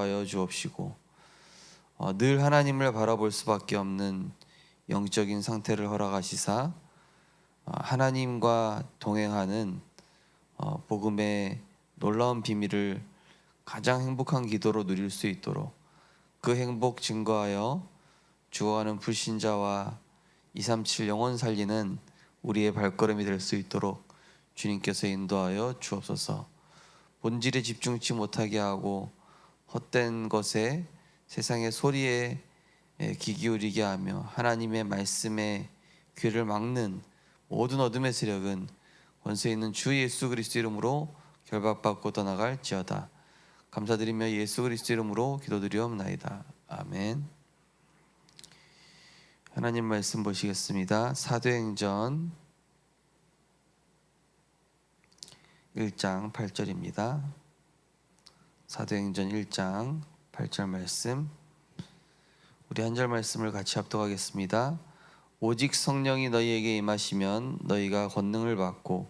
하여 주옵시고 어, 늘 하나님을 바라볼 수밖에 없는 영적인 상태를 허락하시사 어, 하나님과 동행하는 어, 복음의 놀라운 비밀을 가장 행복한 기도로 누릴 수 있도록 그 행복 증거하여 주어하는 불신자와 237 영혼 살리는 우리의 발걸음이 될 수 있도록 주님께서 인도하여 주옵소서. 본질에 집중치 못하게 하고 헛된 것에 세상의 소리에 에, 귀 기울이게 하며 하나님의 말씀에 귀를 막는 모든 어둠의 세력은 권세 있는 주 예수 그리스도 이름으로 결박받고 떠나갈지어다. 감사드리며 예수 그리스도 이름으로 기도드리옵나이다. 아멘. 하나님 말씀 보시겠습니다. 사도행전 1장 8절입니다. 사도행전 1장 8절 말씀 우리 한 절 말씀을 같이 합독하겠습니다. 오직 성령이 너희에게 임하시면 너희가 권능을 받고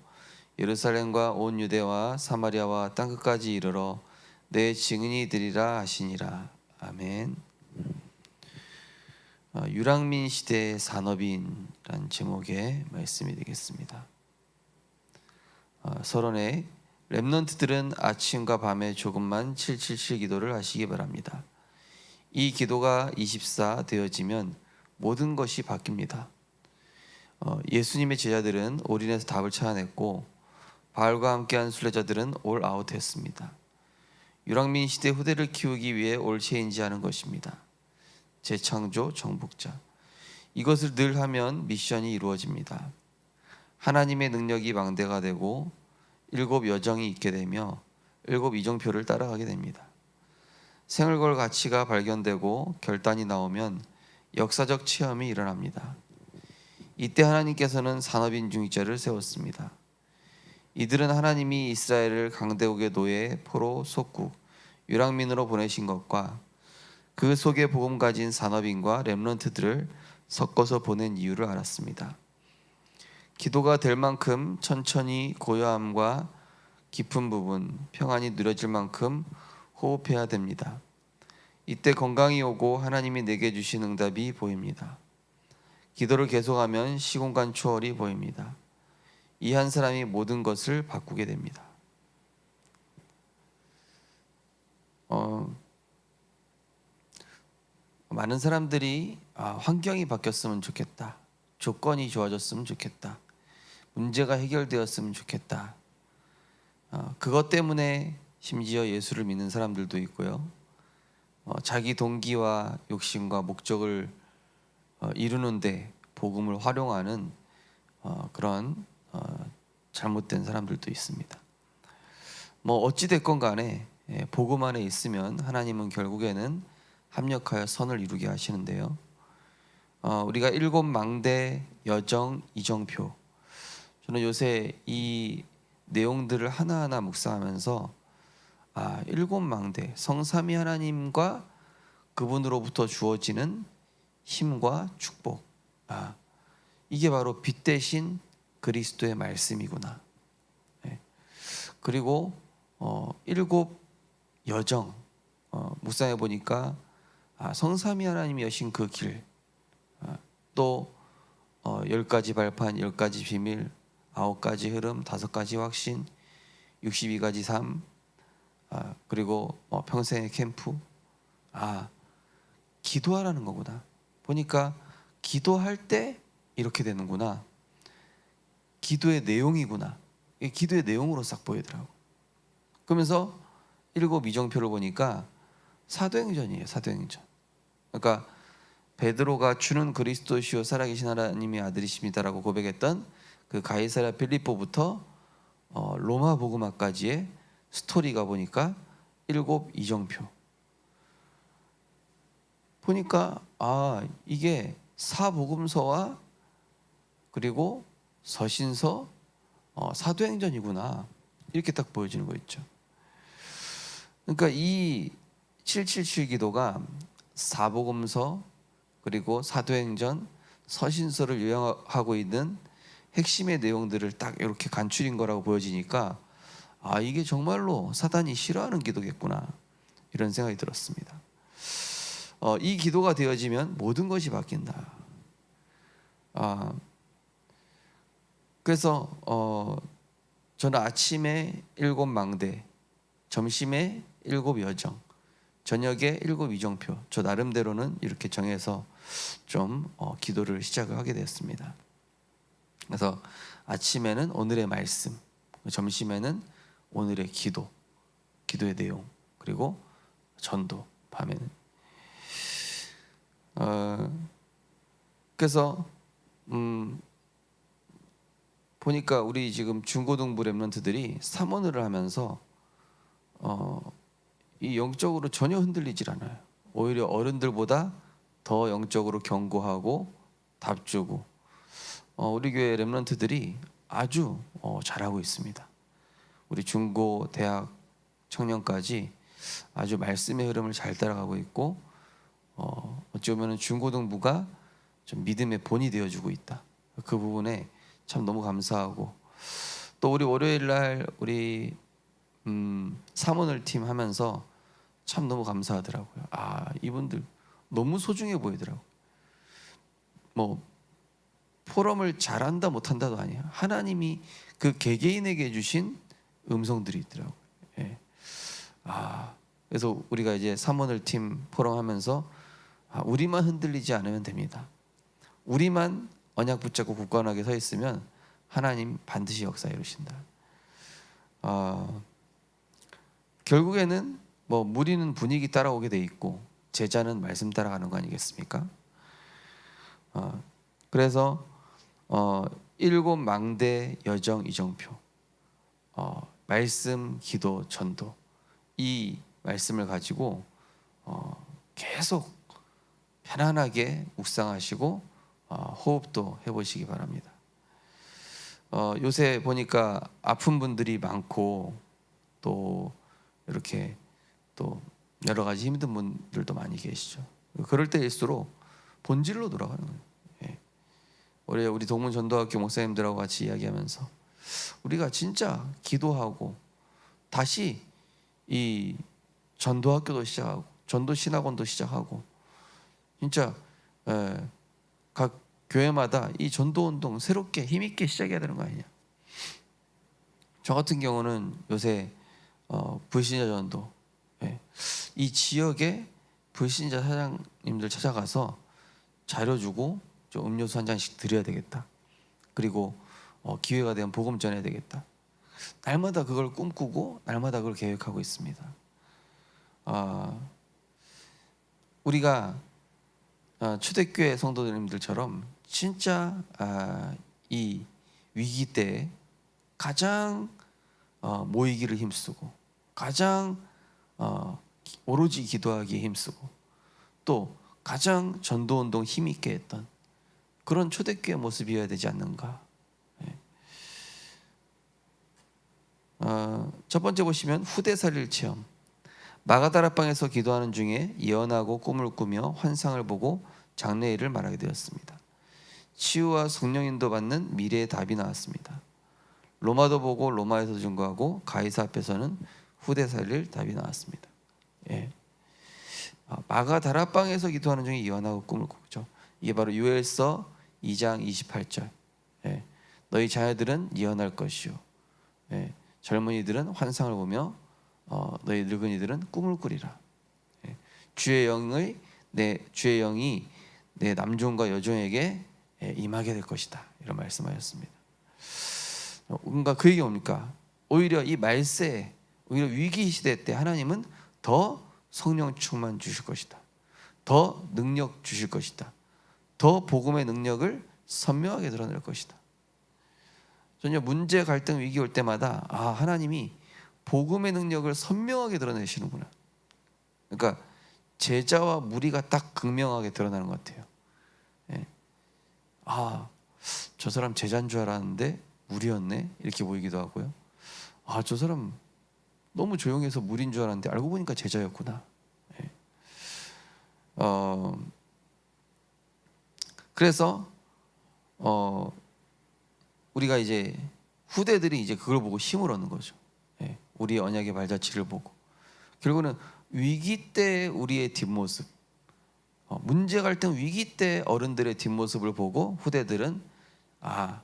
예루살렘과 온 유대와 사마리아와 땅 끝까지 이르러 내 증인이 되리라 하시니라. 아멘. 어, 유랑민 시대의 산업인이란 제목의 말씀이 되겠습니다. 어, 서론에 렘넌트들은 아침과 밤에 조금만 777 기도를 하시기 바랍니다. 이 기도가 24 되어지면 모든 것이 바뀝니다. 어, 예수님의 제자들은 올인해서 답을 찾아냈고 바알과 함께한 순례자들은 올 아웃했습니다. 유랑민 시대 후대를 키우기 위해 올 체인지하는 것입니다. 재창조 정복자 이것을 늘 하면 미션이 이루어집니다. 하나님의 능력이 망대가 되고 일곱 여정이 있게 되며 일곱 이정표를 따라가게 됩니다. 생을 걸 가치가 발견되고 결단이 나오면 역사적 체험이 일어납니다. 이때 하나님께서는 산업인 중직자를 세웠습니다. 이들은 하나님이 이스라엘을 강대국의 노예, 포로, 속국, 유랑민으로 보내신 것과 그 속에 복음 가진 산업인과 렘런트들을 섞어서 보낸 이유를 알았습니다. 기도가 될 만큼 천천히 고요함과 깊은 부분, 평안이 누려질 만큼 호흡해야 됩니다. 이때 건강이 오고 하나님이 내게 주신 응답이 보입니다. 기도를 계속하면 시공간 초월이 보입니다. 이 한 사람이 모든 것을 바꾸게 됩니다. 어, 많은 사람들이 아, 환경이 바뀌었으면 좋겠다. 조건이 좋아졌으면 좋겠다. 문제가 해결되었으면 좋겠다. 어, 그것 때문에 심지어 예수를 믿는 사람들도 있고요. 어, 자기 동기와 욕심과 목적을 어, 이루는데 복음을 활용하는 어, 그런 어, 잘못된 사람들도 있습니다. 뭐 어찌 됐건 간에 예, 복음 안에 있으면 하나님은 결국에는 합력하여 선을 이루게 하시는데요. 어, 우리가 일곱 망대 여정 이정표 저는 요새 이 내용들을 하나하나 묵상하면서 아 일곱 망대 성삼위 하나님과 그분으로부터 주어지는 힘과 축복 아 이게 바로 빛 대신 그리스도의 말씀이구나. 네. 그리고 어, 일곱 여정 어, 묵상해 보니까 아, 성삼위 하나님이 여신 그 길, 아, 또 어, 열 가지 발판, 열 가지 비밀, 아홉 가지 흐름, 다섯 가지 확신, 62가지 삶, 아, 그리고 어, 평생의 캠프. 아, 기도하라는 거구나. 보니까 기도할 때 이렇게 되는구나. 기도의 내용이구나. 이게 기도의 내용으로 싹 보이더라고. 그러면서 일곱 이정표를 보니까 사도행전이에요. 사도행전. 그러니까 베드로가 주는 그리스도시요 살아계신 하나님의 아들이십니다라고 고백했던 그 가이사랴 필리포부터 어, 로마 복음화까지의 스토리가 보니까 일곱 이정표. 보니까 아 이게 사복음서와 그리고 서신서, 어, 사도행전이구나 이렇게 딱 보여지는 거 있죠. 그러니까 이 777 기도가 사복음서 그리고 사도행전, 서신서를 요약하고 있는 핵심의 내용들을 딱 이렇게 간추린 거라고 보여지니까 아 이게 정말로 사단이 싫어하는 기도겠구나 이런 생각이 들었습니다. 어, 이 기도가 되어지면 모든 것이 바뀐다. 아, 그래서 어, 저는 아침에 일곱 망대, 점심에 일곱 여정, 저녁에 일곱 이정표. 저 나름대로는 이렇게 정해서 좀 어, 기도를 시작을 하게 되었습니다. 그래서 아침에는 오늘의 말씀, 점심에는 오늘의 기도, 기도의 내용, 그리고 전도, 밤에는. 어, 그래서 음, 보니까 우리 지금 중고등부 랩런트들이 삼원을 하면서 어, 이 영적으로 전혀 흔들리질 않아요. 오히려 어른들보다 더 영적으로 견고하고 답주고 어, 우리 교회 랩런트들이 아주 어, 잘하고 있습니다. 우리 중고, 대학 청년까지 아주 말씀의 흐름을 잘 따라가고 있고 어, 어찌 보면 중고등부가 좀 믿음의 본이 되어주고 있다. 그 부분에 참 너무 감사하고 또 우리 월요일 날 우리 음, 사모늘 팀 하면서 참 너무 감사하더라고요. 아 이분들 너무 소중해 보이더라고. 뭐 포럼을 잘한다 못한다도 아니야. 하나님이 그 개개인에게 주신 음성들이 있더라고. 예. 아 그래서 우리가 이제 사모늘 팀 포럼 하면서 아, 우리만 흔들리지 않으면 됩니다. 우리만 언약 붙잡고 굳건하게 서 있으면 하나님 반드시 역사 이루신다. 어, 결국에는 뭐 무리는 분위기 따라오게 돼 있고 제자는 말씀 따라가는 거 아니겠습니까? 어, 그래서 어, 일곱 망대 여정 이정표 어, 말씀 기도 전도 이 말씀을 가지고 어, 계속 편안하게 묵상하시고 어, 호흡도 해보시기 바랍니다. 어, 요새 보니까 아픈 분들이 많고 또 이렇게 또 여러 가지 힘든 분들도 많이 계시죠. 그럴 때일수록 본질로 돌아가는 거예요. 예. 우리 우리 동문 전도학교 목사님들하고 같이 이야기하면서 우리가 진짜 기도하고 다시 이 전도학교도 시작하고 전도 신학원도 시작하고 진짜 에, 각 교회마다 이 전도 운동 새롭게 힘 있게 시작해야 되는 거 아니냐? 저 같은 경우는 요새 어, 불신자 전도 예, 이 지역에 불신자 사장님들 찾아가서 자료 주고 좀 음료수 한 잔씩 드려야 되겠다. 그리고 어, 기회가 되면 복음 전해야 되겠다. 날마다 그걸 꿈꾸고 날마다 그걸 계획하고 있습니다. 아, 우리가 어, 초대교회 성도님들처럼 진짜 아, 이 위기 때 가장 어, 모이기를 힘쓰고 가장 어, 오로지 기도하기에 힘쓰고 또 가장 전도운동 힘있게 했던 그런 초대교회 모습이어야 되지 않는가 예. 어, 첫 번째 보시면 후대살일 체험 마가다라방에서 기도하는 중에 예언하고 꿈을 꾸며 환상을 보고 장래일을 말하게 되었습니다. 치유와 성령 인도 받는 미래의 답이 나왔습니다. 로마도 보고 로마에서 증거하고 가이사 앞에서는 후대 살릴 답이 나왔습니다. 예. 아, 마가다라방에서 기도하는 중에 예언하고 꿈을 꾸죠. 이게 바로 유엘서 2장 28절. 예. 너희 자녀들은 예언할 것이요. 예. 젊은이들은 환상을 보며 어, 너희 늙은이들은 꿈을 꾸리라. 예. 주의 영의 내 주의 영이 내 남종과 여종에게 예, 임하게 될 것이다. 이런 말씀하셨습니다. 어, 뭔가 그 얘기 뭡니까? 오히려 이 말세, 오히려 위기 시대 때 하나님은 더 성령 충만 주실 것이다. 더 능력 주실 것이다. 더 복음의 능력을 선명하게 드러낼 것이다. 전혀 문제, 갈등, 위기 올 때마다 아 하나님이 복음의 능력을 선명하게 드러내시는구나. 그러니까 제자와 무리가 딱 극명하게 드러나는 것 같아요. 예. 아, 저 사람 제자인 줄 알았는데 무리였네 이렇게 보이기도 하고요. 아, 저 사람 너무 조용해서 무리인 줄 알았는데 알고 보니까 제자였구나. 예. 어, 그래서 어, 우리가 이제 후대들이 이제 그걸 보고 힘을 얻는 거죠. 예. 우리 언약의 발자취를 보고 결국은 위기 때 우리의 뒷모습, 어, 문제 갈등 위기 때 어른들의 뒷모습을 보고 후대들은 아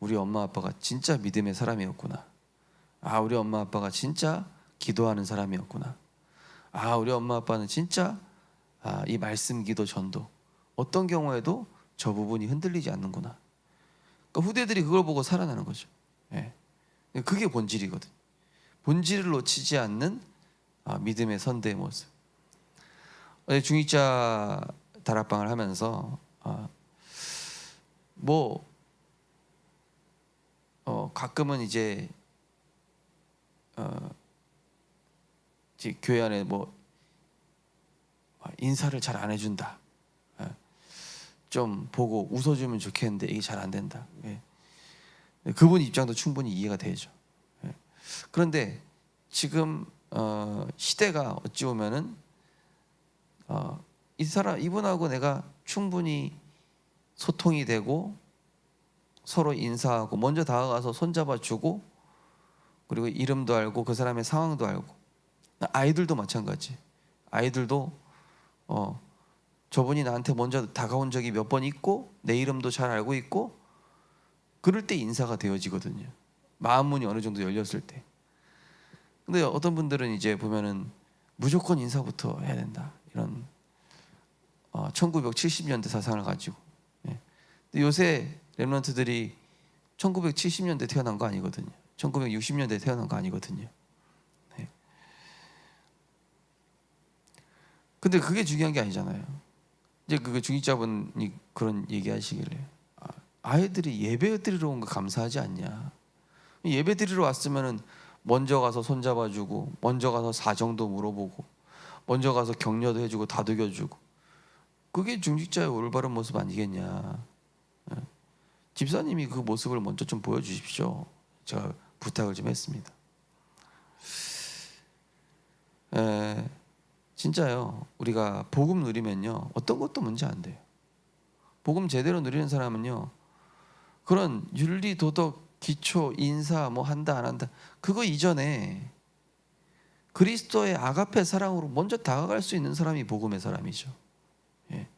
우리 엄마 아빠가 진짜 믿음의 사람이었구나. 아 우리 엄마 아빠가 진짜 기도하는 사람이었구나. 아 우리 엄마 아빠는 진짜 아, 이 말씀 기도 전도 어떤 경우에도 저 부분이 흔들리지 않는구나. 그러니까 후대들이 그걸 보고 살아나는 거죠. 예. 그게 본질이거든. 본질을 놓치지 않는 아, 믿음의 선대의 모습. 어제 중위자 다락방을 하면서 아, 뭐 어, 가끔은 이제 어, 교회 안에 뭐 아, 인사를 잘 안 해준다. 예. 좀 보고 웃어주면 좋겠는데 이게 잘 안 된다. 예. 그분 입장도 충분히 이해가 되죠. 예. 그런데 지금 어, 시대가 어찌 보면은 어, 이 사람 이분하고 내가 충분히 소통이 되고 서로 인사하고 먼저 다가가서 손잡아 주고 그리고 이름도 알고 그 사람의 상황도 알고 아이들도 마찬가지. 아이들도 어 저분이 나한테 먼저 다가온 적이 몇 번 있고 내 이름도 잘 알고 있고 그럴 때 인사가 되어지거든요. 마음 문이 어느 정도 열렸을 때. 근데 어떤 분들은 이제 보면은 무조건 인사부터 해야 된다 이런 어, 1970년대 사상을 가지고. 예. 근데 요새 랩런트들이 1970년대 태어난 거 아니거든요. 1960년대 태어난 거 아니거든요. 네. 근데 그게 중요한 게 아니잖아요. 이제 그 중위자분이 그런 얘기하시길래 아, 아이들이 예배 드리러 온 거 감사하지 않냐? 예배 드리러 왔으면은 먼저 가서 손잡아 주고, 먼저 가서 사정도 물어보고, 먼저 가서 격려도 해 주고 다독여 주고, 그게 중직자의 올바른 모습 아니겠냐? 예. 집사님이 그 모습을 먼저 좀 보여 주십시오. 제가 부탁을 좀 했습니다. 에, 진짜요. 우리가 복음 누리면요 어떤 것도 문제 안 돼요. 복음 제대로 누리는 사람은요 그런 윤리 도덕 기초 인사 뭐 한다 안 한다 그거 이전에 그리스도의 아가페 사랑으로 먼저 다가갈 수 있는 사람이 복음의 사람이죠. 예.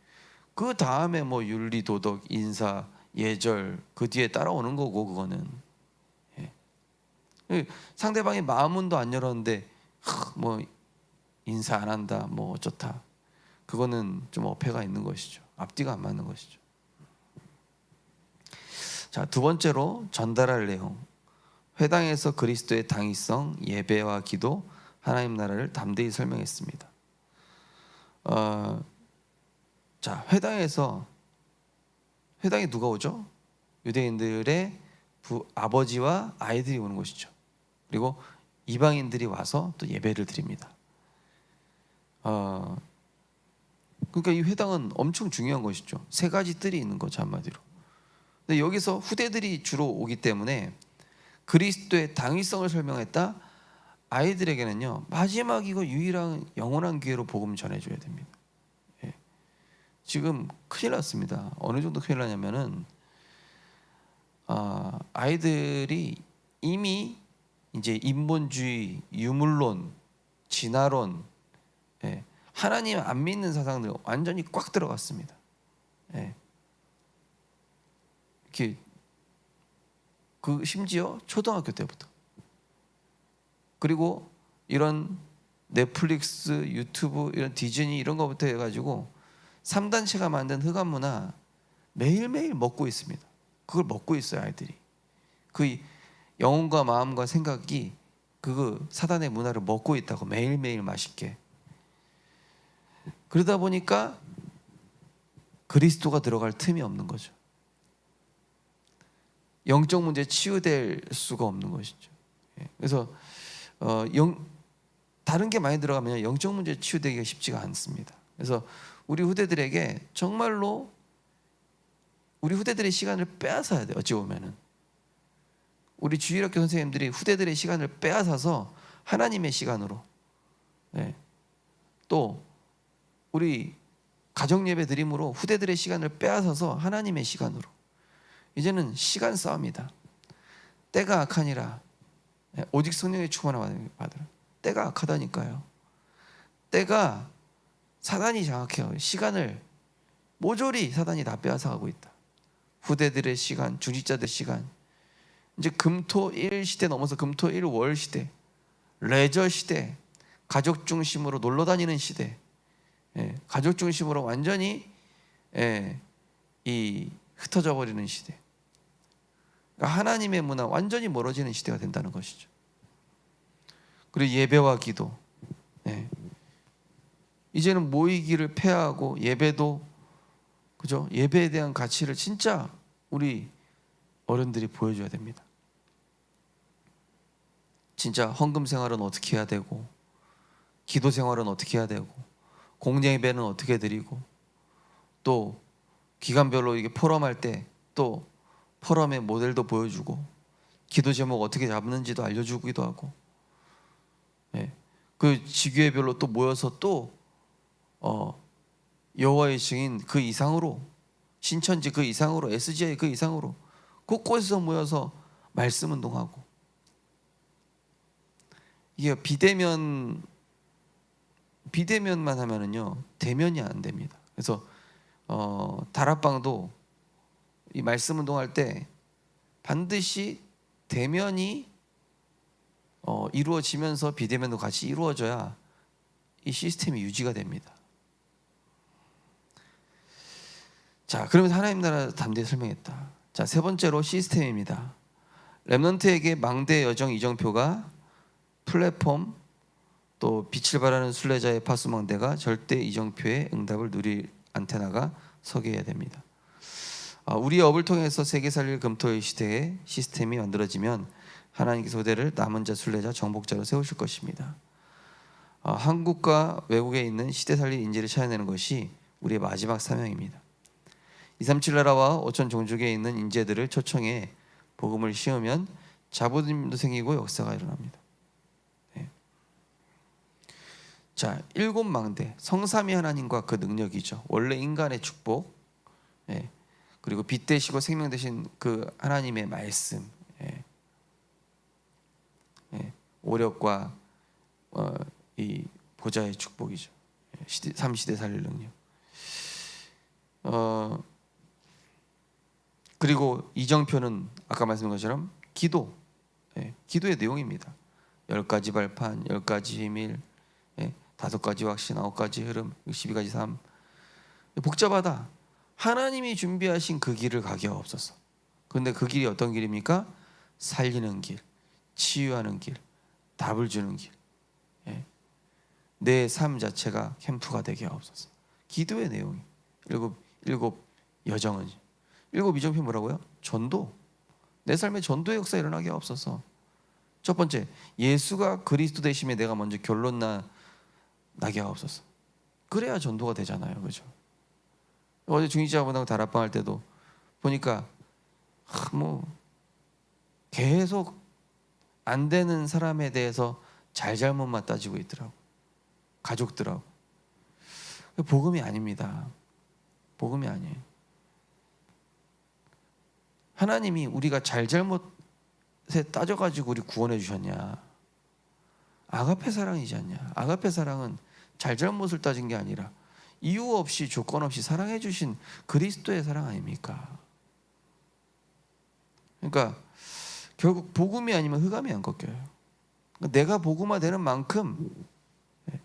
그 다음에 뭐 윤리 도덕 인사 예절 그 뒤에 따라오는 거고 그거는 예. 상대방이 마음문도 안 열었는데 하, 뭐 인사 안 한다 뭐 어쩌다. 그거는 좀 어폐가 있는 것이죠. 앞뒤가 안 맞는 것이죠. 자 두 번째로 전달할 내용. 회당에서 그리스도의 당위성 예배와 기도 하나님 나라를 담대히 설명했습니다. 어, 자 회당에서 회당에 누가 오죠? 유대인들의 부, 아버지와 아이들이 오는 것이죠. 그리고 이방인들이 와서 또 예배를 드립니다. 어, 그러니까 이 회당은 엄청 중요한 것이죠. 세 가지 뜰이 있는 거죠 한마디로. 근데 여기서 후대들이 주로 오기 때문에 그리스도의 당위성을 설명했다. 아이들에게는요 마지막이고 유일한 영원한 기회로 복음 전해줘야 됩니다. 예. 지금 큰일 났습니다. 어느 정도 큰일 나냐면은 아, 아이들이 이미 이제 인본주의, 유물론, 진화론, 예, 하나님 안 믿는 사상들 완전히 꽉 들어갔습니다. 예. 이렇게 그 심지어 초등학교 때부터 그리고 이런 넷플릭스, 유튜브, 이런 디즈니 이런 거부터 해가지고 3단체가 만든 흑암 문화 매일매일 먹고 있습니다. 그걸 먹고 있어요 아이들이. 그 영혼과 마음과 생각이 그 사단의 문화를 먹고 있다고 매일매일 맛있게. 그러다 보니까 그리스도가 들어갈 틈이 없는 거죠. 영적 문제 치유될 수가 없는 것이죠. 예. 그래서 어, 영, 다른 게 많이 들어가면 영적 문제 치유되기가 쉽지가 않습니다. 그래서 우리 후대들에게 정말로 우리 후대들의 시간을 빼앗아야 돼. 어찌 보면은 우리 주일학교 선생님들이 후대들의 시간을 빼앗아서 하나님의 시간으로 네. 또 우리 가정 예배 드림으로 후대들의 시간을 빼앗아서 하나님의 시간으로 이제는 시간 싸움이다. 때가 악하니라 네. 오직 성령의 충만을 받으라. 때가 악하다니까요. 때가 사단이 장악해요. 시간을 모조리 사단이 다 빼앗아가고 있다. 후대들의 시간, 중직자들의 시간. 이제 금토 일 시대 넘어서 금토 일 월 시대, 레저 시대, 가족 중심으로 놀러 다니는 시대, 예, 가족 중심으로 완전히 예, 이 흩어져 버리는 시대. 그러니까 하나님의 문화 완전히 멀어지는 시대가 된다는 것이죠. 그리고 예배와 기도. 예. 이제는 모이기를 폐하고 예배도 그죠? 예배에 대한 가치를 진짜 우리 어른들이 보여줘야 됩니다. 진짜 헌금 생활은 어떻게 해야 되고, 기도 생활은 어떻게 해야 되고, 공예 예배는 어떻게 드리고, 또 기간별로 이게 포럼할 때 또 포럼의 모델도 보여주고, 기도 제목 어떻게 잡는지도 알려주기도 하고, 예. 그 지교회별로 또 모여서 또 어, 여호와의 증인 그 이상으로 신천지 그 이상으로 SGI 그 이상으로 곳곳에서 모여서 말씀 운동하고 이게 비대면 비대면만 하면은요 대면이 안 됩니다. 그래서 어, 다락방도 이 말씀 운동할 때 반드시 대면이 어, 이루어지면서 비대면도 같이 이루어져야 이 시스템이 유지가 됩니다. 자, 그러면 하나님 나라 담대히 설명했다. 자, 세 번째로 시스템입니다. 렘넌트에게 망대 여정 이정표가 플랫폼 또 빛을 발하는 순례자의 파수망대가 절대 이정표의 응답을 누릴 안테나가 서게 해야 됩니다. 아, 우리의 업을 통해서 세계 살릴 금토의 시대에 시스템이 만들어지면 하나님께서 그대를 남은 자 순례자 정복자로 세우실 것입니다. 아, 한국과 외국에 있는 시대 살릴 인재를 찾아내는 것이 우리의 마지막 사명입니다. 237 나라와 5천 종족에 있는 인재들을 초청해 복음을 씌우면 자부심도 생기고 역사가 일어납니다. 네. 자, 일곱 망대 성삼위 하나님과 그 능력이죠. 원래 인간의 축복, 예. 그리고 빛 되시고 생명 되신 그 하나님의 말씀, 예. 예. 오력과 어, 이 보좌의 축복이죠. 예. 시대, 삼시대 살릴 능력. 어, 그리고 이정표는 아까 말씀드린 것처럼 기도, 예, 기도의 내용입니다. 열 가지 발판, 열 가지 비밀, 예, 다섯 가지 확신, 아홉 가지 흐름, 12가지 삶. 복잡하다. 하나님이 준비하신 그 길을 가게 없어서. 근데 그 길이 어떤 길입니까? 살리는 길, 치유하는 길, 답을 주는 길. 예. 내삶 자체가 캠프가 되게 없어서. 기도의 내용이 일곱 일곱 여정은 일곱 이정표 뭐라고요? 전도. 내 삶에 전도의 역사 일어나게 없어서. 첫 번째, 예수가 그리스도 되심에 내가 먼저 결론 나 나게 없어서. 그래야 전도가 되잖아요, 그죠? 어제 중위자분하고 다락방 할 때도 보니까 하, 뭐 계속 안 되는 사람에 대해서 잘잘못만 따지고 있더라고. 가족들하고. 복음이 아닙니다. 복음이 아니에요. 하나님이 우리가 잘잘못에 따져가지고 우리 구원해 주셨냐? 아가페 사랑이지 않냐? 아가페 사랑은 잘잘못을 따진 게 아니라 이유 없이 조건 없이 사랑해 주신 그리스도의 사랑 아닙니까? 그러니까 결국 복음이 아니면 흑암이 안 꺾여요. 그러니까 내가 복음화 되는 만큼 예.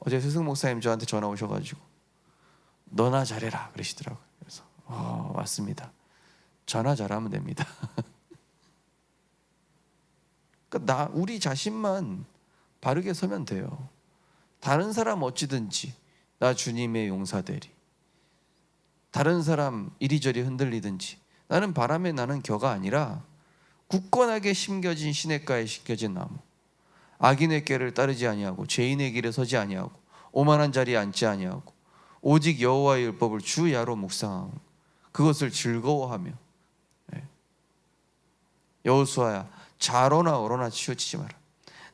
어제 스승 목사님 저한테 전화 오셔가지고 너나 잘해라 그러시더라고요. 그래서 어, 맞습니다. 전화 잘하면 됩니다. 그러니까 나 우리 자신만 바르게 서면 돼요. 다른 사람 어찌든지 나 주님의 용사되리. 다른 사람 이리저리 흔들리든지 나는 바람에 나는 겨가 아니라 굳건하게 심겨진 시냇가에 심겨진 나무. 악인의 꾀를 따르지 아니하고 죄인의 길에 서지 아니하고 오만한 자리에 앉지 아니하고 오직 여호와의 율법을 주야로 묵상하고 그것을 즐거워하며 여호수아야 자로나 어로나 치우치지 마라.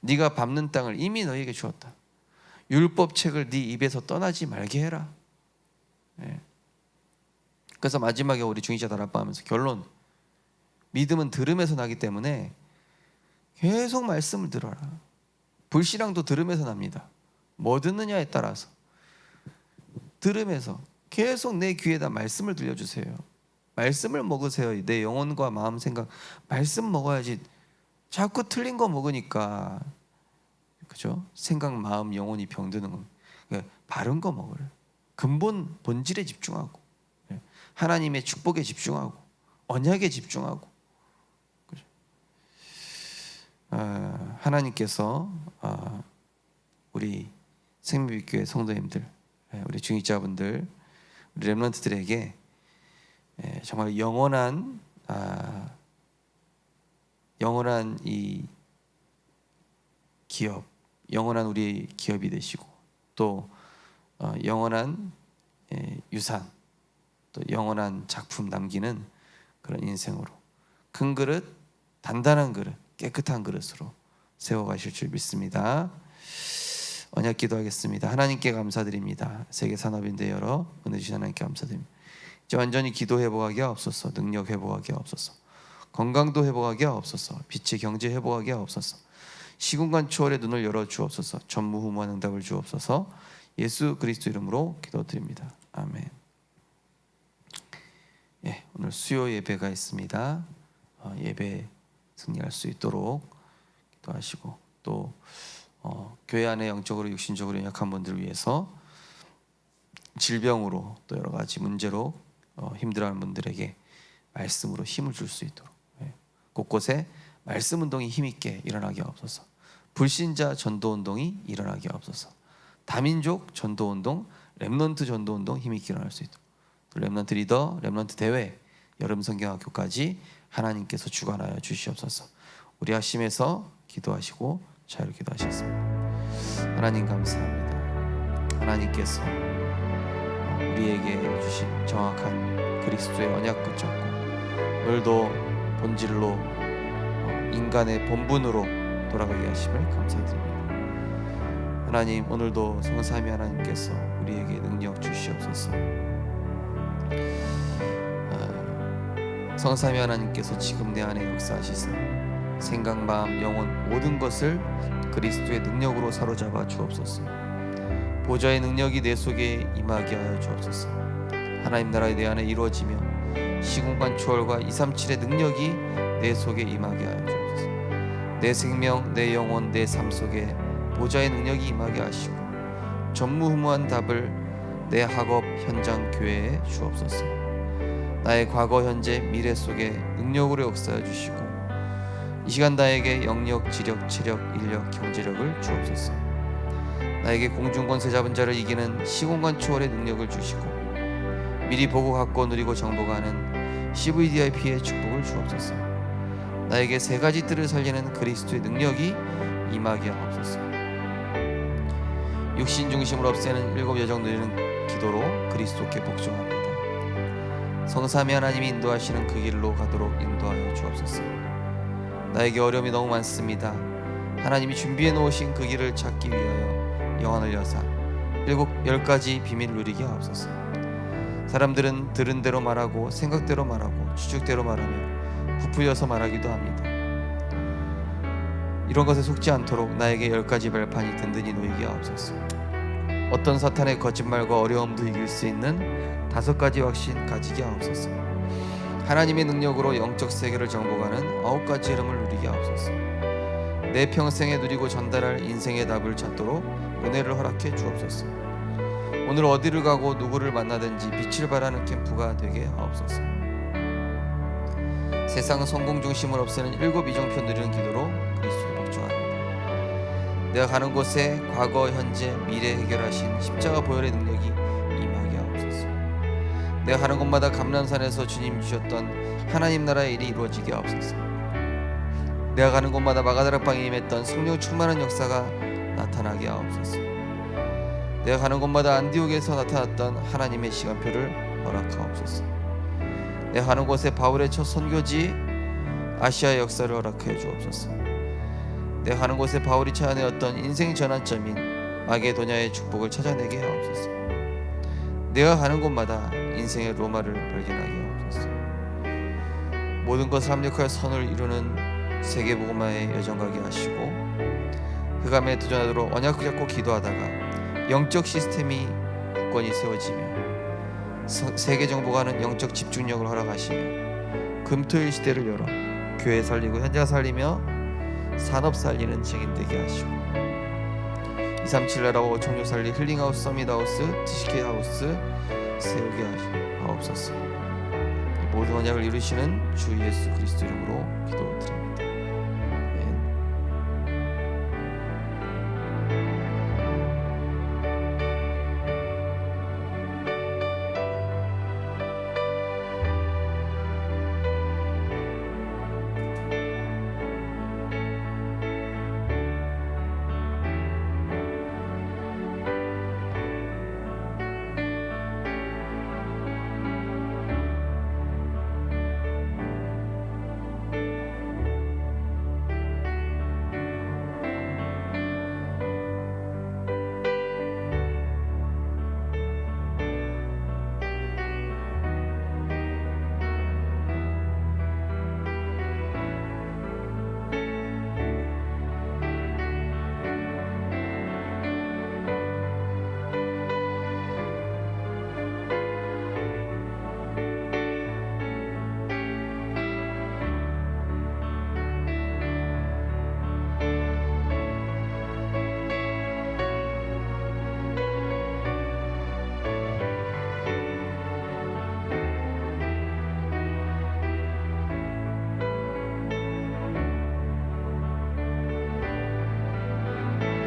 네가 밟는 땅을 이미 너에게 주었다. 율법책을 네 입에서 떠나지 말게 해라. 예. 그래서 마지막에 우리 중의자 다락방하면서 결론 믿음은 들음에서 나기 때문에 계속 말씀을 들어라. 불신앙도 들음에서 납니다. 뭐 듣느냐에 따라서 들으면서 계속 내 귀에다 말씀을 들려주세요. 말씀을 먹으세요. 내 영혼과 마음 생각 말씀 먹어야지. 자꾸 틀린 거 먹으니까 그죠? 생각, 마음, 영혼이 병드는 거. 그러니까 바른 거 먹으래. 근본 본질에 집중하고 예. 하나님의 축복에 집중하고 언약에 집중하고 그죠? 아, 하나님께서 아, 우리 생명교회 성도님들, 예, 우리 중직자분들, 우리 렘런트들에게 예, 정말 영원한 아, 영원한 이 기업, 영원한 우리 기업이 되시고 또 어, 영원한 예, 유산, 또 영원한 작품 남기는 그런 인생으로 큰 그릇, 단단한 그릇, 깨끗한 그릇으로 세워가실 줄 믿습니다. 언약 기도하겠습니다. 하나님께 감사드립니다. 세계 산업인대 여러 은혜 주신 하나님께 감사드립니다. 이제 완전히 기도 회복하게 없어서 능력 회복하게 없어서 건강도 회복하게 없어서 빛의 경제 회복하게 없어서 시공간 초월의 눈을 열어 주옵소서 전무후무한 응답을 주옵소서 예수 그리스도 이름으로 기도드립니다. 아멘. 예, 오늘 수요 예배가 있습니다. 어, 예배 승리할 수 있도록 기도하시고 또 어, 교회 안에 영적으로 육신적으로 약한 분들을 위해서 질병으로 또 여러 가지 문제로 어, 힘들어하는 분들에게 말씀으로 힘을 줄 수 있도록 예, 곳곳에 말씀 운동이 힘 있게 일어나게 없어서 불신자 전도 운동이 일어나게 없어서 다민족 전도 운동, 렘넌트 전도 운동 힘 있게 일어날 수 있도록 또 렘넌트 리더, 렘넌트 대회, 여름 성경학교까지 하나님께서 주관하여 주시옵소서. 우리 하심에서 기도하시고 자유를 기도하셨습니다. 하나님 감사합니다. 하나님께서 우리에게 주신 정확한 그리스도의 언약 붙잡고 오늘도 본질로 어, 인간의 본분으로 돌아가게 하심을 감사드립니다. 하나님 오늘도 성삼위 하나님께서 우리에게 능력 주시옵소서. 아, 성삼위 하나님께서 지금 내 안에 역사하시사 생각, 마음, 영혼 모든 것을 그리스도의 능력으로 사로잡아 주옵소서. 보좌의 능력이 내 속에 임하게 하여 주옵소서. 하나님 나라의 내 안에 이루어지며 시공간 초월과 237의 능력이 내 속에 임하게 하여 주옵소서. 내 생명, 내 영혼, 내 삶 속에 보좌의 능력이 임하게 하시고 전무후무한 답을 내 학업, 현장, 교회에 주옵소서. 나의 과거, 현재, 미래 속에 능력으로 역사해 주시고 이 시간 나에게 영력, 지력, 체력, 인력, 경제력을 주옵소서. 나에게 공중권세 잡은 자를 이기는 시공간 초월의 능력을 주시고 미리 보고 갖고 누리고 정복하는 CVDIP의 축복을 주옵소서. 나에게 세 가지 뜰을 살리는 그리스도의 능력이 임하게 하옵소서. 육신 중심을 없애는 일곱 여정 누리는 기도로 그리스도께 복종합니다. 성삼위 하나님이 인도하시는 그 길로 가도록 인도하여 주옵소서. 나에게 어려움이 너무 많습니다. 하나님이 준비해 놓으신 그 길을 찾기 위하여 영안을 여사 일곱 열 가지 비밀을 누리게 하옵소서. 사람들은 들은 대로 말하고 생각대로 말하고 추측대로 말하며 부풀려서 말하기도 합니다. 이런 것에 속지 않도록 나에게 열 가지 발판이 든든히 놓이게 하옵소서. 어떤 사탄의 거짓말과 어려움도 이길 수 있는 다섯 가지 확신 가지게 하옵소서. 하나님의 능력으로 영적 세계를 정복하는 아홉 가지 이름을 누리게 하옵소서. 내 평생에 누리고 전달할 인생의 답을 찾도록 은혜를 허락해 주옵소서. 오늘 어디를 가고 누구를 만나든지 빛을 발하는 캠프가 되게 하옵소서. 세상 성공 중심을 없애는 일곱 이정표 누리는 기도로 그리스도에 복종합니다. 내가 가는 곳에 과거, 현재, 미래 해결하신 십자가 보혈의 능력이 임하게 하옵소서. 내가 가는 곳마다 감람산에서 주님 주셨던 하나님 나라의 일이 이루어지게 하옵소서. 내가 가는 곳마다 마가다락방에 임했던 성령 충만한 역사가 나타나게 하옵소서. 내가 가는 곳마다 안디옥에서 나타났던 하나님의 시간표를 허락하옵소서. 내가 가는 곳에 바울의 첫 선교지 아시아 역사를 허락해 주옵소서. 내가 가는 곳에 바울이 찾아내었던 인생 전환점인 마게도냐의 축복을 찾아내게 하옵소서. 내가 가는 곳마다 인생의 로마를 발견하게 하옵소서. 모든 것을 합력하여 선을 이루는 세계복음화의 여정 가게 하시고 흑암에 도전하도록 언약 잡고 기도하다가 영적 시스템이 굳건히 세워지며 서- 세계 정보가 하는 영적 집중력을 허락하시며 금토일 시대를 열어 교회 살리고 현장 살리며 산업 살리는 증인 되게 하시고 237 나라와 청년 살리 힐링하우스 서밋하우스 TCK 하우스 세우게 하옵소서. 이 모든 언약을 이루시는 주 예수 그리스도 이름으로 기도드립니다